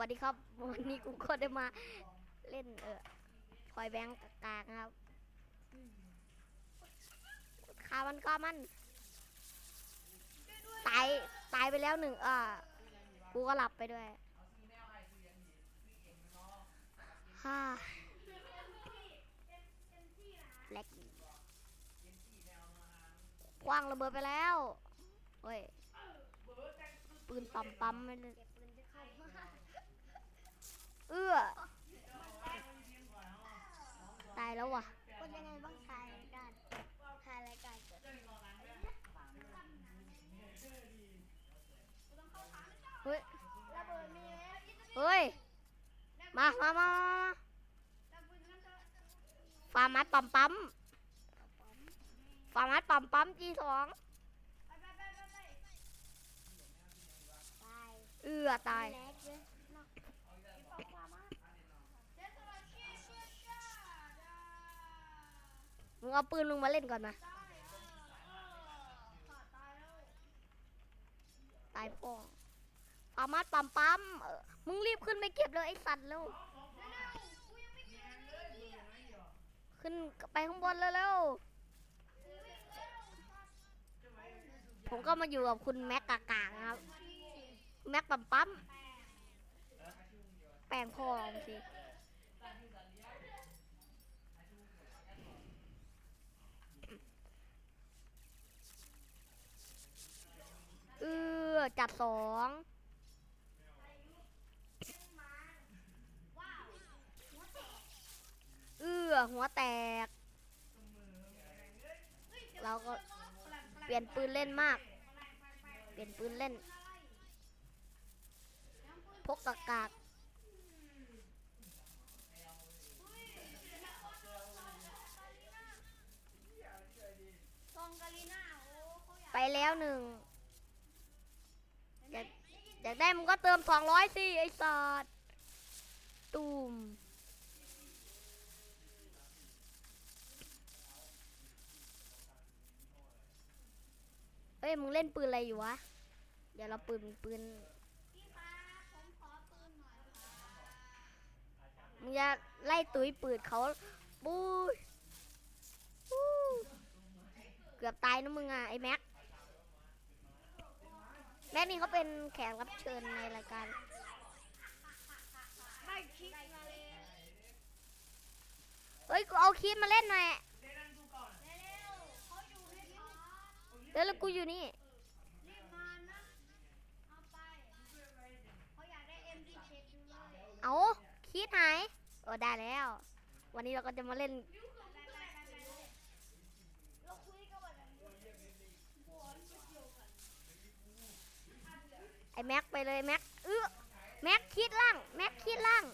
วัสดีครับ วันนี้กูก็ได้มาเล่นเออพอยแบงก์กากๆครับขามันก็มันตายตายไปแล้วหนึ่งอ่ากูก็หลับไปด้วยฮ่าแล็กคว้างระเบิดไปแล้วเฮ้ยปืนปั๊มปั๊มไม่ได้ เอื้อ ตายแล้วว่ะคนยังไงบ้างทายรายการทายรายการเกิดเฮ้ยระเบิดมีแล้วเฮ้ยมามามามามาฟาร์มัดปั๊มปั๊มฟาร์มัดปั๊มปั๊มจีสองตายเอื้อตาย มึงเอาปืนมึงมาเล่นก่อนมาตายป้องฟามัดปั๊มปั๊มมึงรีบขึ้นไปเก็บเลยไอ้สัตว์เร็วขึ้นไปข้างบนเร็วๆผมก็มาอยู่กับคุณแม็กกากางครับ แม็กปั๊มปั๊มแปลงพ่องสิ เอ จัดสองเออหัวแตก เราก็เปลี่ยนปืนเล่นมาก เปลี่ยนปืนเล่น พกกากากซองกาลีน่าโอ้เขาอยากไปแล้วหนึ่ง อยากอยากได้มึงก็เติมสองร้อยสิไอ้สัตว์ตูมเฮ้ยมึงเล่นปืนอะไรอยู่วะ เดี๋ยวเราปืนปืนมึงจะไล่ตุ้ยปืดเขาปุ้ยเกือบตายนะมึงอะไอ้แม็ก แม็กนี่เขาเป็นแขกรับเชิญในรายการไม่คิดมาเลยเฮ้ยกูเอาคลิปมาเล่นหน่อยเดี๋ยวแล้วกูอยู่นี่เอาไปเขาอยากได้ MD7 อยู่เลยเอาคิดหายเออได้แล้ว วันนี้เราก็จะมาเล่น ไปไปไปไปเลยเราคุยกันแบบนี้ ไอ้แม็กไปเลยแม็กเออแม็กคิดล่างแม็กคิดล่าง